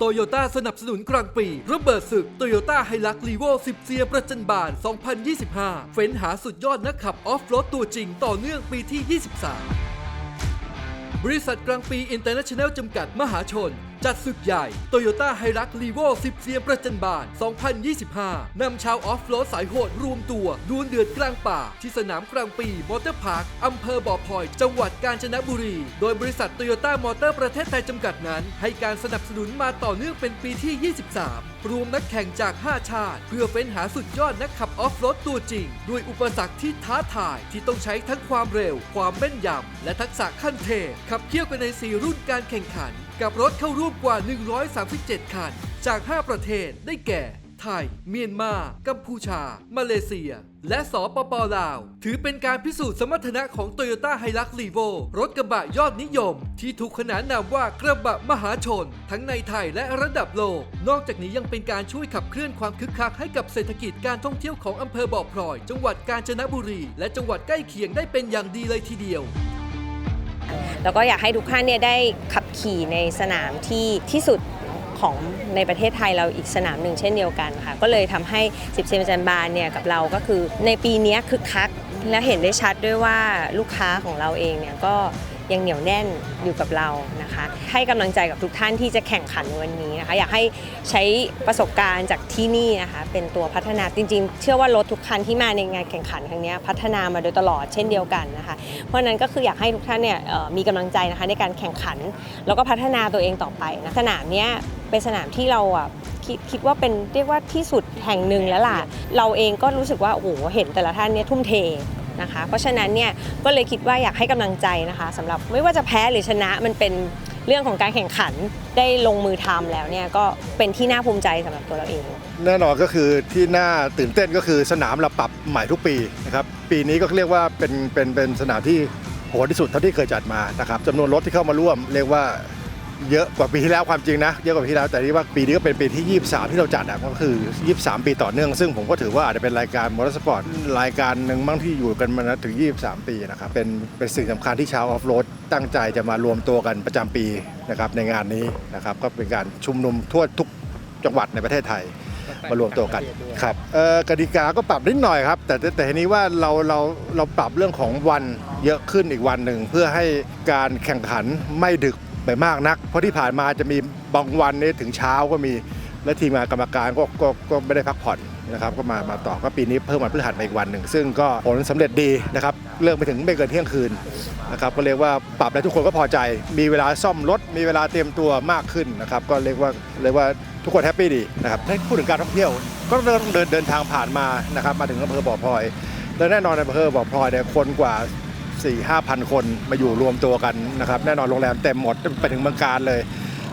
โตโยต้าสนับสนุนกลางปีระเบิดศึกโตโยต้าไฮลักลีโว10เซียประจันบาน 2025 เฟ้นหาสุดยอดนักขับออฟโรดตัวจริงต่อเนื่องปีที่ 23 บริษัทกลางปีอินเตอร์เนชั่นแนลจำกัดมหาชน จัดศึกใหญ่โตโยต้าไฮรักลีโว10 เซียมประจันบาน 2025 นำชาวออฟโรดสายโหดรวมตัวดวลเดือดกลางป่า ที่สนามกลางปีมอเตอร์พาร์คอำเภอบ่อพลอย จังหวัดกาญจนบุรี โดยบริษัทโตโยต้ามอเตอร์ประเทศไทยจำกัดนั้น ให้การสนับสนุนมาต่อเนื่องเป็นปีที่ 23รวมนักแข่งจาก 5 ชาติ เพื่อเฟ้นหาสุดยอดนักขับออฟโรดตัวจริง ด้วยอุปสรรคที่ท้าทายที่ต้องใช้ทั้งความเร็ว ความแม่นยำ และทักษะขั้นเทพขับเคี่ยวกันใน 4 รุ่นการแข่งขัน กับรถเข้าร่วมกว่า 137 คัน จาก 5 ประเทศได้แก่ ไทย เมียนมา กัมพูชา มาเลเซีย และสปปลาว ถือเป็นการพิสูจน์สมรรถนะของ Toyota h i l u x l e v o รถกระบะยอดนิยม ที่ถูกขนานนามว่ากระบะมหาชน ทั้งในไทยและระดับโลก นอกจากนี้ยังเป็นการช่วยขับเคลื่อนความคึกคักให้กับเศรษฐกิจการท่องเที่ยวของอำเภอบ่อพลอย จังหวัดกาญจนบุรี และจังหวัดใกล้เคียงได้เป็นอย่างดีเลยทีเดียวแล้วก็อยากให้ทุกท่านเนี่ยได้ขับขี่ในสนามที่ที่สุด ของในประเทศไทยเราอีกสนามหนึ่งเช่นเดียวกันค่ะ ก็เลยทำให้ 10เซนจันบานเนี่ยกับเราก็คือในปีนี้คึกคักและเห็นได้ชัดด้วยว่าลูกค้าของเราเองเนี่ยก็ ยังเหนียวแน่นอยู่กับเรานะคะ ให้กำลังใจกับทุกท่านที่จะแข่งขันวันนี้นะคะ อยากให้ใช้ประสบการณ์จากที่นี่นะคะ เป็นตัวพัฒนาจริงๆ เชื่อว่ารถทุกคันที่มาในงานแข่งขันครั้งนี้พัฒนามาโดยตลอดเช่นเดียวกันนะคะ เพราะนั้นก็คืออยากให้ทุกท่านเนี่ยมีกำลังใจนะคะในการแข่งขัน แล้วก็พัฒนาตัวเองต่อไปนะสนามเนี้ยเป็นสนามที่เราอะคคิดว่าเป็นเรียกว่าที่สุดแห่งหนึ่งแล้วล่ะ เราเองก็รู้สึกว่าโอ้โหเห็นแต่ละท่านเนี่ยทุ่มเท นะคะ เพราะฉะนั้นเนี่ยก็เลยคิดว่าอยากให้กำลังใจนะคะสำหรับไม่ว่าจะแพ้หรือชนะมันเป็นเรื่องของการแข่งขันได้ลงมือทำแล้วเนี่ยก็เป็นที่น่าภูมิใจสำหรับตัวเราเอง แน่นอนก็คือที่น่าตื่นเต้นก็คือสนามเราปรับใหม่ทุกปีนะครับปีนี้ก็เรียกว่าเป็นเป็นเป็นสนามที่โหดที่สุดเท่าที่เคยจัดมานะครับจำนวนรถที่เข้ามาร่วม เรียกว่า เยอะกว่าปีที่แล้วความจริงนะเยอะกว่าปีที่แล้วแต่ที่ว่าปีนี้ก็เป็นปีที่ 23 ที่เราจัดอะก็คือ 23 ปีต่อเนื่องซึ่งผมก็ถือว่าอาจจะเป็นรายการมอเตอร์สปอร์ตรายการหนึ่งบ้างที่อยู่กันมานะถึง 23 ปีนะครับเป็นเป็นสิ่งสำคัญที่ชาวออฟโรดตั้งใจจะมารวมตัวกันประจำปีนะครับในงานนี้นะครับก็เป็นการชุมนุมทั่วทุกจังหวัดในประเทศไทยมารวมตัวกันครับเอ่อกติกาก็ปรับนิดหน่อยครับแต่แต่แต่ทีนี้ว่าเราเราเราปรับเรื่องของวันเยอะขึ้นอีกวันหนึ่งเพื่อให้การแข่งขันไม่ดึก ไปมากนัก เพราะที่ผ่านมาจะมีบางวันนี่ยถึงเช้าก็มีและทีมงานกรรมการก็ก็ก็ไม่ได้พักผ่อนนะครับก็มามาต่อก็ปีนี้เพิ่มวันพฤหัสมาอีกวันหนึ่ง ซึ่งก็ผลสำเร็จดีนะครับเลิกไปถึงไม่เกินเที่ยงคืนนะครับก็เรียกว่าปรับแล้วทุกคนก็พอใจ มีเวลาซ่อมรถมีเวลาเตรียมตัวมากขึ้นนะครับก็เรียกว่าเรียกว่าทุกคนแฮปปี้ดีนะครับถ้าพูดถึงการท่องเที่ยว ก็เริ่มเดินเดินทางผ่านมานะครับมาถึงอำเภอบ่อพลอย และแน่นอนในอำเภอบ่อพลอยเนี่ยคนกว่า 4 5 0 0 0คนมาอยู่รวมตัวกันนะครับแน่นอนโรงแรมเต็มหมดไปถึงเมืองการเลย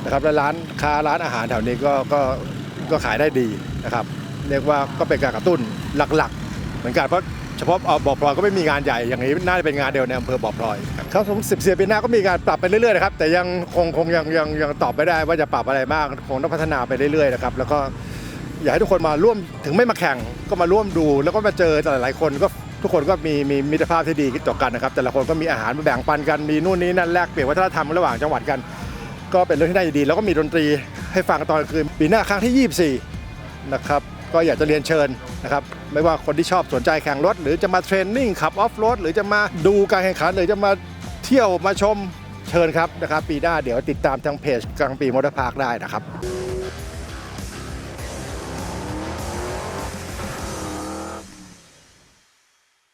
นะครับและร้านค้าร้านอาหารแถวนี้ก็ก็ก็ขายได้ดีนะครับเรียกว่าก็เป็นการกระตุ้นหลักๆ เหมือนกันเพราะเฉพาะอ่อบ่อพลอยก็ไม่มีงานใหญ่อย่างนี้น่าจะเป็นงานเดียวในอำเภอบ่อพลอยครับเขาสมสิบเสียปีหน้าก็มีการปรับไปเรื่อยๆนะครับแต่ยังคงคงยังยังยังตอบไม่ได้ว่าจะปรับอะไรบ้างคงต้องพัฒนาไปเรื่อยๆนะครับแล้วก็อยากให้ทุกคนมาร่วมถึงไม่มาแข่งก็มาร่วมดู แล้วก็มาเจอแต่หลายๆคนก็ ทุกคนก็มีมีมิตรภาพที่ดีต่อกันนะครับ แต่ละคนก็มีอาหารมาแบ่งปันกันมีนู่นนี่นั่นแลกเปลี่ยนวัฒนธรรมระหว่างจังหวัดกัน ก็เป็นเรื่องที่น่ายินดี แล้วก็มีดนตรีให้ฟังตอนคืนปีหน้าครั้งที่ 24 นะครับก็อยากจะเรียนเชิญนะครับไม่ว่าคนที่ชอบสนใจแข่งรถ หรือจะมาเทรนนิ่งขับออฟโรดหรือจะมาดูการแข่งขันหรือจะมาเที่ยวมาชมเชิญครับนะครับปีหน้าเดี๋ยวติดตามทางเพจกลางปีมอเตอร์พาร์คได้นะครับ